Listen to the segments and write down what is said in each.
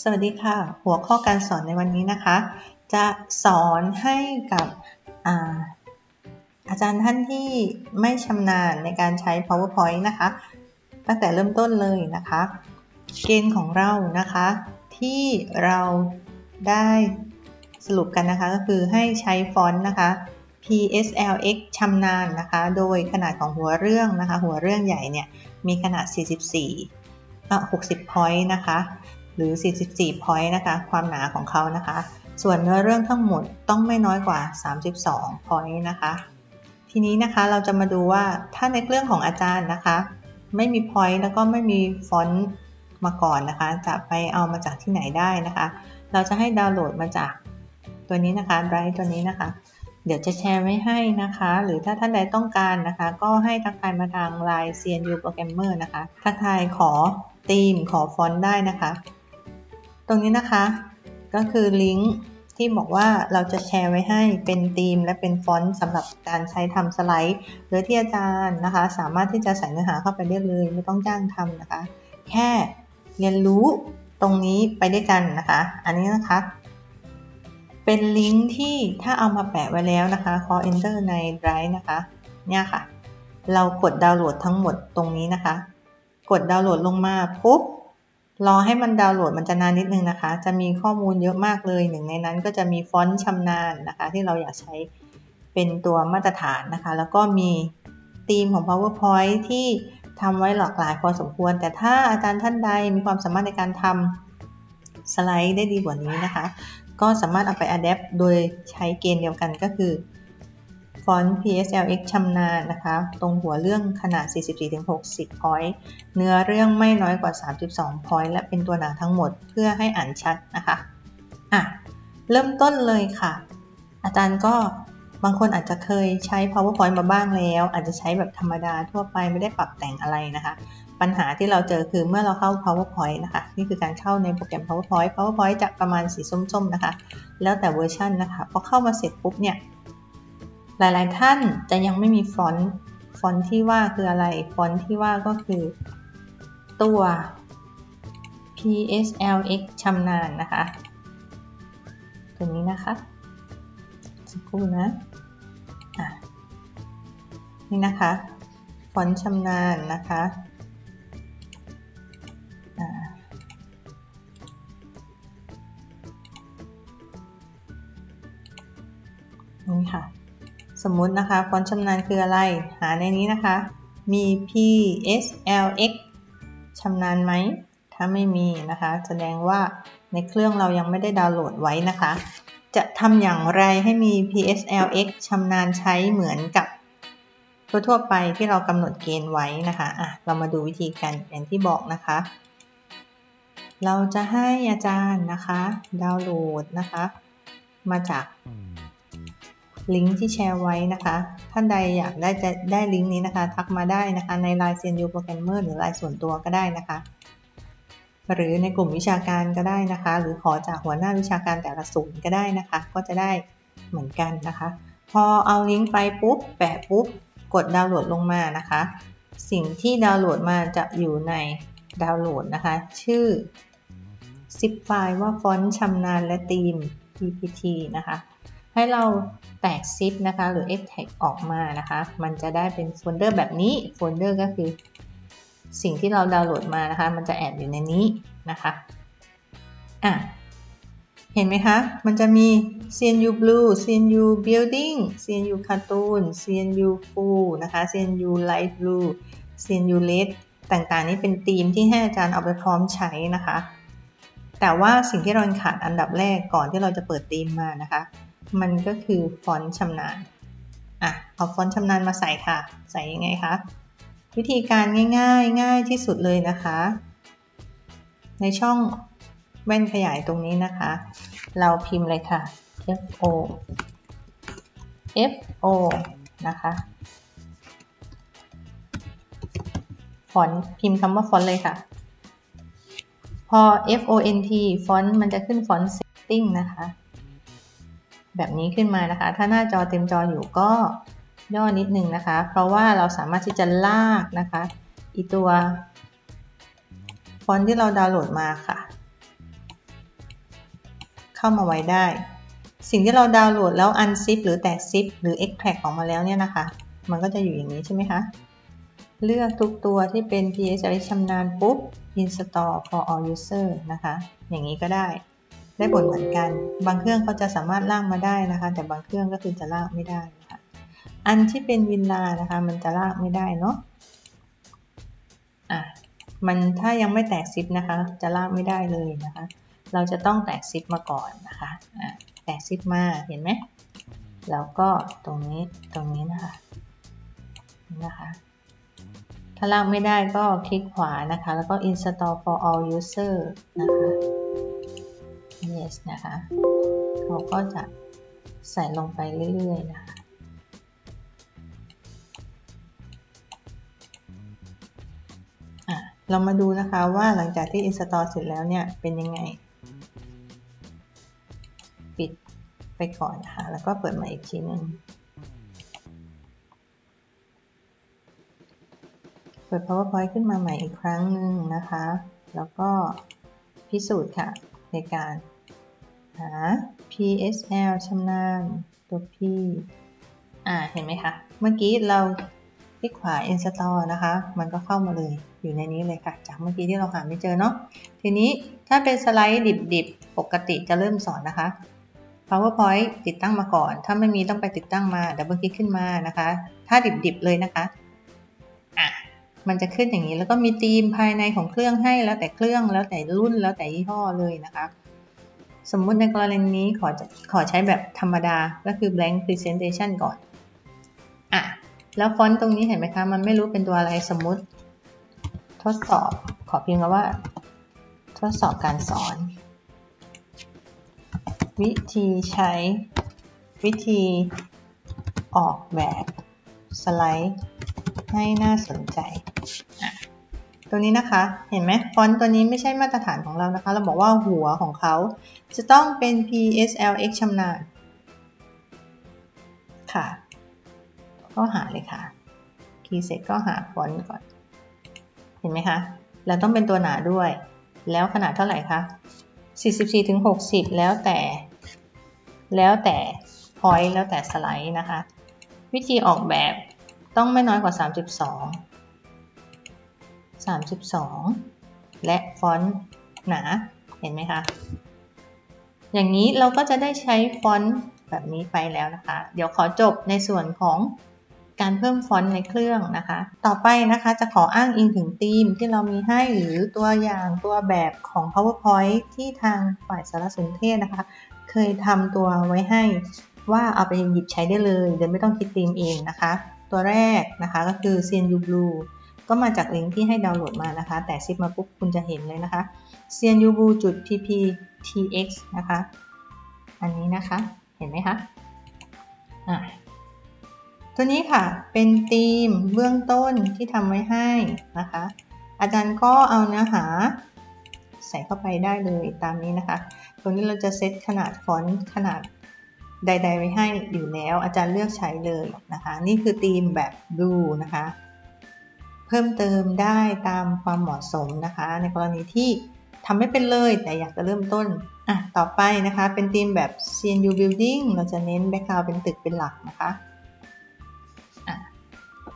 สวัสดีค่ะ หัวข้อการสอนในวันนี้นะคะ จะสอนให้กับอาอาจารย์ท่านที่ไม่ชำนาญในการใช้ powerpoint นะคะ ตั้งแต่เริ่มต้นเลยนะคะ เกณฑ์ของเรานะคะ ที่เราได้สรุปกันนะคะ ก็คือให้ใช้ฟอนต์นะคะ PSLX ชำนาญนะคะ โดยขนาดของหัวเรื่องนะคะ หัวเรื่องใหญ่เนี่ยมีขนาด 44อะ60 point นะคะ หรือ 44 point นะคะ ความหนาของเขานะคะ ส่วนเนื้อเรื่องทั้งหมดต้องไม่น้อยกว่า 32 point นะคะ ทีนี้นะคะเราจะมาดูว่าถ้าในเรื่องของอาจารย์นะคะ ไม่มี point แล้วก็ไม่มีฟอนต์มาก่อนนะคะ จะไปเอามาจากที่ไหนได้นะคะ เราจะให้ดาวน์โหลดมาจากตัวนี้นะคะ Drive ตัวนี้นะคะ เดี๋ยวจะแชร์ไว้ให้นะคะ หรือถ้าท่านใดต้องการนะคะ ก็ให้ทักทายมาทาง Line CNU Programmer นะคะ ทักทายขอธีมขอฟอนต์ได้นะคะ ตรงนี้นะคะ ก็คือลิงก์ที่บอกว่าเราจะแชร์ไว้ให้เป็นธีมและเป็นฟอนต์สำหรับการใช้ทำสไลด์ หรือที่อาจารย์นะคะ สามารถที่จะใส่เนื้อหาเข้าไปได้เลย ไม่ต้องจ้างทำนะคะ แค่เรียนรู้ตรงนี้ไปด้วยกันนะคะ อันนี้นะคะเป็นลิงก์ที่ถ้าเอามาแปะไว้แล้วนะคะขอ enter ใน Drive นะคะ เนี่ยค่ะ เรากดดาวน์โหลดทั้งหมดตรงนี้นะคะ กดดาวน์โหลดลงมาปุ๊บ รอให้มันดาวน์โหลดมันจะนานนิดนึงนะคะ จะมีข้อมูลเยอะมากเลย หนึ่งในนั้นก็จะมีฟอนต์ชำนาญนะคะ ที่เราอยากใช้เป็นตัวมาตรฐานนะคะ แล้วก็มีธีมของ PowerPoint ที่ทำไว้หลากหลายพอสมควร แต่ถ้าอาจารย์ท่านใดมีความสามารถในการทำสไลด์ได้ดีกว่านี้นะคะ ก็สามารถเอาไป adapt โดยใช้เกณฑ์เดียวกันก็คือ ฟอนต์ PSLX ชำนาญนะคะ ตรงหัวเรื่องขนาด 44-60 point เนื้อเรื่องไม่น้อยกว่า 32 point และเป็นตัวหนังทั้งหมดเพื่อให้อ่านชัดนะคะอะเริ่มต้นเลยค่ะ อาจารย์ก็บางคนอาจจะเคยใช้ PowerPoint มาบ้างแล้ว อาจจะใช้แบบธรรมดาทั่วไปไม่ได้ปรับแต่งอะไรนะคะ ปัญหาที่เราเจอคือเมื่อเราเข้า PowerPoint นะคะ นี่คือการเข้าในโปรแกรม PowerPoint PowerPoint จะประมาณสีส้มๆนะคะ แล้วแต่เวอร์ชันนะคะ พอเข้ามาเสร็จปุ๊บเนี่ย หลายๆท่านจะยังไม่มีฟอนต์ฟอนต์ที่ว่าคืออะไร ฟอนต์ที่ว่าก็คือตัว PSLX ชำนาญนะคะ ตัวนี้นะคะสักครู่นะะนี่นะคะ ฟอนต์ชำนาญนะคะนี่ค่ะ สมมุตินะคะฟอนต์ชำนาญคืออะไร หาในนี้นะคะ มี PSLX ชำนาญไหม ถ้าไม่มีนะคะ แสดงว่าในเครื่องเรายังไม่ได้ดาวน์โหลดไว้นะคะ จะทำอย่างไรให้มี PSLX ชำนาญใช้เหมือนกับทั่วๆไปที่เรากำหนดเกณฑ์ไว้นะคะอะเรามาดูวิธีการอย่างที่บอกนะคะ เราจะให้อาจารย์นะคะ ดาวน์โหลดนะคะ มาจาก ลิงก์ที่แชร์ไว้นะคะ ท่านใดอยากได้จะได้ลิงก์นี้นะคะ ทักมาได้นะคะ ใน Line CNU Programmer หรือ Line ส่วนตัวก็ได้นะคะ หรือในกลุ่มวิชาการก็ได้นะคะ หรือขอจากหัวหน้าวิชาการแต่ละศูนย์ก็ได้นะคะ ก็จะได้เหมือนกันนะคะ พอเอาลิงก์ไปปุ๊บแปะปุ๊บกดดาวน์โหลดลงมานะคะ สิ่งที่ดาวน์โหลดมาจะอยู่ในดาวน์โหลดนะคะ ชื่อ zip ไฟล์ว่าฟอนต์ชำนาญและธีม ppt นะคะ ให้เราแตกซิปนะคะ หรือ extract ออกมานะคะ มันจะได้เป็นโฟลเดอร์แบบนี้ โฟลเดอร์ก็คือ สิ่งที่เราดาวน์โหลดมานะคะ มันจะแอบอยู่ในนี้นะคะ อะ เห็นไหมคะ มันจะมี CNU Blue CNU Building CNU Cartoon CNU Full นะคะ CNU Light Blue CNU Red ต่างๆ นี้เป็นธีมที่ให้อาจารย์เอาไปพร้อมใช้นะคะ แต่ว่าสิ่งที่เราขาดอันดับแรกก่อนที่เราจะเปิดธีมมานะคะ มันก็คือฟอนต์ชำนาญอะเอาฟอนต์ชำนาญมาใส่ค่ะ ใส่ยังไงคะ วิธีการง่ายๆ ง่ายที่สุดเลยนะคะ ในช่องแว่นขยายตรงนี้นะคะ เราพิมพ์เลยค่ะ F O F O นะคะฟอนต์พิมพ์คำว่าฟอนต์เลยค่ะ พอ F O N T ฟอนต์มันจะขึ้นฟอนต์ setting นะคะ แบบนี้ขึ้นมานะคะ ถ้าหน้าจอเต็มจออยู่ก็ย่อนิดนึงนะคะ เพราะว่าเราสามารถที่จะลากนะคะอีตัวฟอนต์ที่เราดาวน์โหลดมาค่ะ เข้ามาไว้ได้ สิ่งที่เราดาวน์โหลดแล้ว unzip หรือแตก zip หรือ extract ออกมาแล้วเนี่ยนะคะ มันก็จะอยู่อย่างนี้ใช่ไหมคะ เลือกทุกตัวที่เป็น PSLX ชำนาญปุ๊บ install for all user นะคะ อย่างนี้ก็ได้ ได้ผลเหมือนกัน บางเครื่องเขาจะสามารถลากมาได้นะคะ แต่บางเครื่องก็คือจะลากไม่ได้นะคะอันที่เป็นวินลานะคะ มันจะลากไม่ได้เนาะอะมันถ้ายังไม่แตกซิปนะคะ จะลากไม่ได้เลยนะคะ เราจะต้องแตกซิปมาก่อนนะคะอะแตกซิปมาเห็นไหมแล้วก็ตรงนี้ตรงนี้นะคะนะคะถ้าลากไม่ได้ก็คลิกขวานะคะ แล้วก็ install for all user นะคะ s นะคะเขาก็จะใส่ลงไปเรื่อยๆนะคะเรามาดูนะคะว่าหลังจากที่ install เสร็จแล้วเนี่ยเป็นยังไง ปิดไปก่อนนะคะแล้วก็เปิดมาอีกทีหนึ่งเปิด PowerPoint ขึ้นมาใหม่อีกครั้งหนึ่งนะคะ แล้วก็พิสูจน์ค่ะในการา PSL ชำนาญตัว P อ่า เห็นไหมคะ เมื่อกี้เราคลิกขวา install นะคะ มันก็เข้ามาเลยอยู่ในนี้เลยค่ะ จากเมื่อกี้ที่เราหาไม่เจอเนาะ ทีนี้ถ้าเป็นสไลด์ดิบๆ ปกติจะเริ่มสอนนะคะ PowerPoint ติดตั้งมาก่อน ถ้าไม่มีต้องไปติดตั้งมาดับเบิลคลิกขึ้นมานะคะ ถ้าดิบๆ เลยนะคะ อะ มันจะขึ้นอย่างนี้ แล้วก็มีธีมภายในของเครื่องให้แล้วแต่เครื่องแล้วแต่รุ่นแล้วแต่ยี่ห้อเลยนะคะ สมมุติในกรณีนี้ขอขอใช้แบบธรรมดาก็คือ blank presentation ก่อน อะ แล้วฟอนต์ตรงนี้เห็นไหมคะ มันไม่รู้เป็นตัวอะไรสมมุติ ทดสอบขอเพียงว่า ทดสอบการสอน วิธีใช้ วิธีออกแบบ สไลด์ ให้น่าสนใจ ตัวนี้นะคะ เห็นไหมฟอนต์ตัวนี้ไม่ใช่มาตรฐานของเรานะคะ เราบอกว่าหัวของเขา จะต้องเป็น PSLX ชำนาญค่ะ ก็หาเลยค่ะ คีย์เสร็จก็หาฟอนต์ก่อน เห็นไหมคะแล้วต้องเป็นตัวหนาด้วย แล้วขนาดเท่าไหร่คะ 44ถึง60 แล้วแต่ แล้วแต่ point แล้วแต่สไลด์นะคะ วิธีออกแบบต้องไม่น้อยกว่า 32 32 และฟอนต์หนา เห็นไหมคะ อย่างนี้เราก็จะได้ใช้ฟอนต์แบบนี้ไปแล้วนะคะ เดี๋ยวขอจบในส่วนของการเพิ่มฟอนต์ในเครื่องนะคะ ต่อไปนะคะจะขออ้างอิงถึงธีมที่เรามีให้หรือตัวอย่างตัวแบบของ PowerPoint ที่ทางฝ่ายสารสนเทศนะคะ เคยทำตัวไว้ให้ว่าเอาไปหยิบใช้ได้เลยโดยไม่ต้องคิดธีมเองนะคะ ตัวแรกนะคะก็คือ CNU Blue ก็มาจากลิงก์ที่ให้ดาวน์โหลดมานะคะ แต่ซิปมาปุ๊บคุณจะเห็นเลยนะคะ CNU Blue จุด pptx นะคะ อันนี้นะคะเห็นไหมคะอะตัวนี้ค่ะเป็นธีมเบื้องต้นที่ทำไว้ให้นะคะ อาจารย์ก็เอาเนื้อหาใส่เข้าไปได้เลยตามนี้นะคะตรงนี้เราจะเซตขนาดฟอนต์ขนาดใด ๆ ไว้ให้อยู่แล้ว อาจารย์เลือกใช้เลยนะคะ นี่คือธีมแบบดูนะคะ พิ่มเติมได้ตามความเหมาะสมนะคะ ในกรณีที่ทำไม่เป็นเลยแต่อยากจะเริ่มต้นอะต่อไปนะคะเป็นธีมแบบ CNU Building เราจะเน้นแบ็กกราวเป็นตึกเป็นหลักนะคะอะ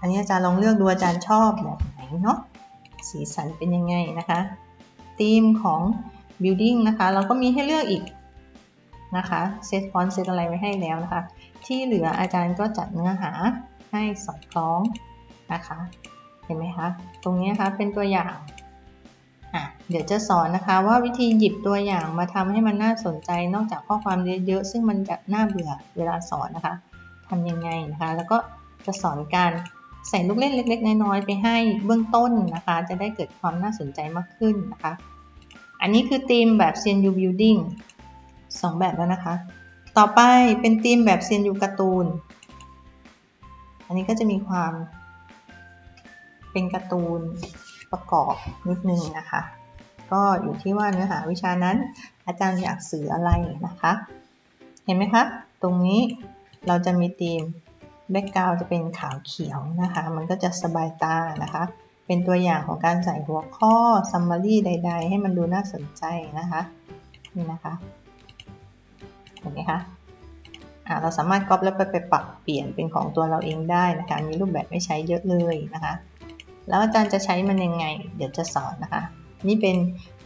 อันนี้อาจารย์ลองเลือกดูอาจารย์ชอบแบบไหนเนาะสีสันเป็นยังไงนะคะธีมของ Building นะคะเราก็มีให้เลือกอีกนะคะเซตฟอนต์เซตอะไรไว้ให้แล้วนะคะ ที่เหลืออาจารย์ก็จัดเนื้อหาให้สอดคล้องนะคะ เห็นไหมคะ ตรงนี้นะคะเป็นตัวอย่าง อะ เดี๋ยวจะสอนนะคะว่าวิธีหยิบตัวอย่างมาทำให้มันน่าสนใจนอกจากข้อความเยอะๆ ซึ่งมันจะน่าเบื่อเวลาสอนนะคะทำยังไงนะคะ แล้วก็จะสอนการใส่ลูกเล่นเล็ก ๆ น้อยๆไปให้เบื้องต้นนะคะ จะได้เกิดความน่าสนใจมากขึ้นนะคะ อันนี้คือธีมแบบ CNU Building สองแบบแล้วนะคะ ต่อไปเป็นธีมแบบเซียนยูการ์ตูน อันนี้ก็จะมีความ เป็นการ์ตูนประกอบนิดนึงนะคะ ก็อยู่ที่ว่าเนื้อหาวิชานั้น อาจารย์อยากสื่ออะไรนะคะ เห็นไหมคะ ตรงนี้เราจะมีธีมแบ็กกราวจะเป็นขาวเขียวนะคะ มันก็จะสบายตานะคะ เป็นตัวอย่างของการใส่หัวข้อซัมมารีใด ๆ ให้มันดูน่าสนใจนะคะนี่นะคะ เห็นไหมคะอ่าเราสามารถก๊อปแล้วไปไปปรับเปลี่ยนเป็นของตัวเราเองได้นะคะ มีรูปแบบไม่ใช้เยอะเลยนะคะ แล้วอาจารย์จะใช้มันยังไง เดี๋ยวจะสอนนะคะ นี่เป็น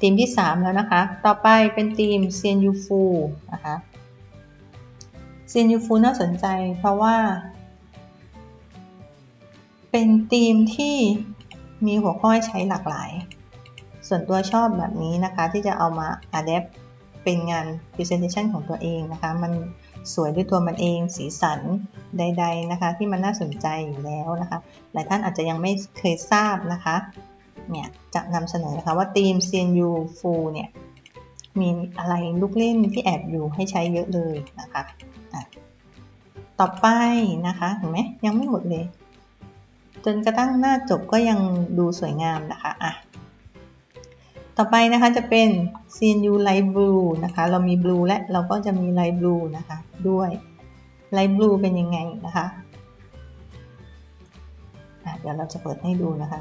ธีมที่ 3 แล้วนะคะ ต่อไปเป็นธีมเซียนยูฟูนะคะเซียนยูฟูน่าสนใจเพราะว่า เป็นธีมที่มีหัวข้อให้ใช้หลากหลาย ส่วนตัวชอบแบบนี้นะคะที่จะเอามา adapt เป็นงาน presentation ของตัวเองนะคะ มัน สวยด้วยตัวมันเอง สีสันใด ๆนะคะ ที่มันน่าสนใจอยู่แล้วนะคะ หลายท่านอาจจะยังไม่เคยทราบนะคะเนี่ยจะนำเสนอนะคะว่าทีม CNU Full เนี่ยมีอะไรลูกเล่นที่แอบอยู่ให้ใช้เยอะเลยนะคะะต่อไปนะคะเห็นไหมยังไม่หมดเลย จนกระทั่งหน้าจบก็ยังดูสวยงามนะคะอะ ต่อไปนะคะจะเป็น CNU Light Blue นะคะ เรามี Blue และเราก็จะมี Light Blue นะคะ ด้วย Light Blue เป็นยังไงนะคะะเดี๋ยวเราจะเปิดให้ดูนะคะ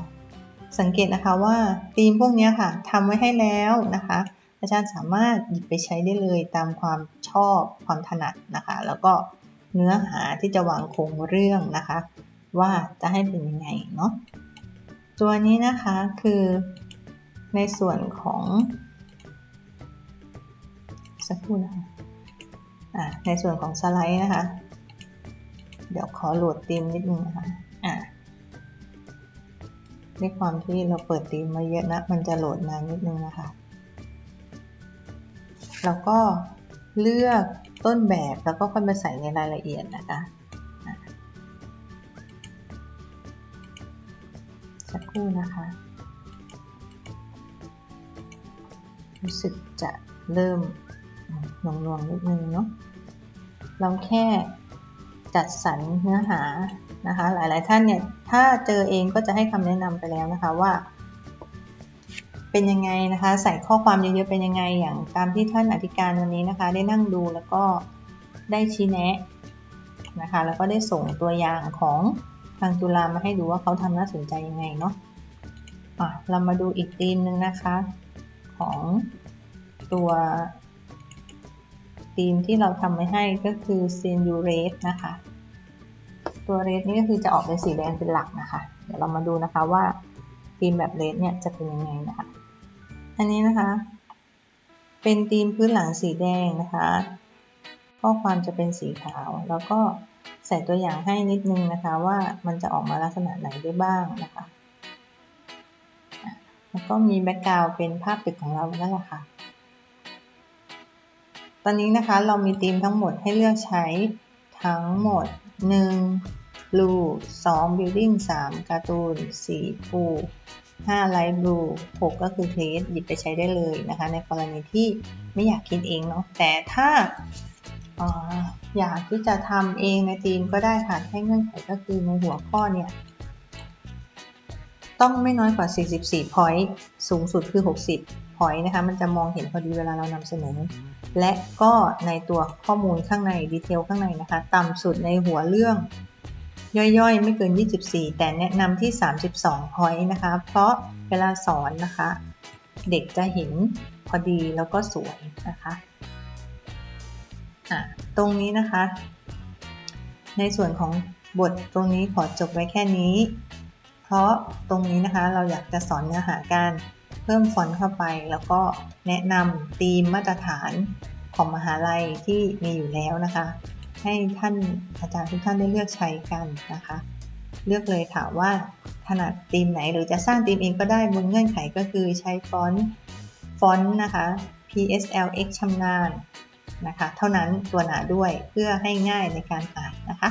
สังเกตนะคะว่าธีมพวกนี้ค่ะทำไว้ให้แล้วนะคะ อาจารย์สามารถหยิบไปใช้ได้เลยตามความชอบความถนัดนะคะ แล้วก็เนื้อหาที่จะวางโครงเรื่องนะคะ ว่าจะให้เป็นยังไงเนาะตัวนี้นะคะคือ ในส่วนของสักครู่นะคะอ่าในส่วนของสไลด์นะคะ เดี๋ยวขอโหลดธีมนิดนึงนะคะอ่าด้วยความที่เราเปิดธีมมาเยอะนะ มันจะโหลดนานนิดนึงนะคะ แล้วก็เลือกต้นแบบแล้วก็ค่อยมาใส่ในรายละเอียดนะคะสักครู่นะคะ รู้สึกจะเริ่มหน่วงๆนิดนึงเนาะเราแค่จัดสรรเนื้อหานะคะ หลายๆท่านเนี่ย ถ้าเจอเองก็จะให้คำแนะนำไปแล้วนะคะว่า เป็นยังไงนะคะ ใส่ข้อความเยอะๆเป็นยังไง อย่างตามที่ท่านอธิการวันนี้นะคะ ได้นั่งดูแล้วก็ได้ชี้แนะนะคะ แล้วก็ได้ส่งตัวอย่างของทางจุฬามาให้ดูว่าเขาทำน่าสนใจยังไงเนาะะเรามาดูอีกธีมหนึ่งนะคะ ของตัวธีมที่เราทำไว้ให้ก็คือ s e n u r a t e นะคะ ตัวเรดนี่ก็คือจะออกเป็นสีแดงเป็นหลักนะคะ เดี๋ยวเรามาดูนะคะว่าธีมแบบเรดเนี่ยจะเป็นยังไงนะคะ อันนี้นะคะ เป็นธีมพื้นหลังสีแดงนะคะ ข้อความจะเป็นสีขาว แล้วก็ใส่ตัวอย่างให้นิดนึงนะคะว่ามันจะออกมาลักษณะไหนได้บ้างนะคะ แล้วก็มีแบ็กกราวด์เป็นภาพตึกของเรานั่นแหละค่ะ ตอนนี้นะคะเรามีธีมทั้งหมดให้เลือกใช้ทั้งหมด 1 blue 2 building 3 การ์ตูน4 full 5 light blue 6 ก็คือ place หยิบไปใช้ได้เลยนะคะ ในกรณีที่ไม่อยากคิดเองเนาะ แต่ถ้าออยากที่จะทำเองในธีมก็ได้ค่ะแค่เงื่อนไขก็คือในหัวข้อเนี่ย ต้องไม่น้อยกว่า 44 point สูงสุดคือ 60 point นะคะ มันจะมองเห็นพอดีเวลาเรานำเสนอ และก็ในตัวข้อมูลข้างในดีเทลข้างในนะคะ ต่ำสุดในหัวเรื่อง ย่อยๆ ไม่เกิน 24 แต่แนะนำที่ 32 point นะคะ เพราะเวลาสอนนะคะ เด็กจะเห็นพอดีแล้วก็สวยนะคะะตรงนี้นะคะ ในส่วนของบทตรงนี้ขอจบไว้แค่นี้ เพราะตรงนี้นะคะเราอยากจะสอนเนื้อหาการเพิ่มฟอนต์เข้าไป แล้วก็แนะนำธีมมาตรฐานของมหาลัยที่มีอยู่แล้วนะคะ ให้ท่านอาจารย์ทุกท่านได้เลือกใช้กันนะคะ เลือกเลยค่ะว่าถนัดธีมไหนหรือจะสร้างธีมเองก็ได้บนเงื่อนไขก็คือใช้ฟอนต์ฟอนต์นะคะ PSLX ชำนาญนะคะ เท่านั้นตัวหนาด้วยเพื่อให้ง่ายในการอ่านนะคะ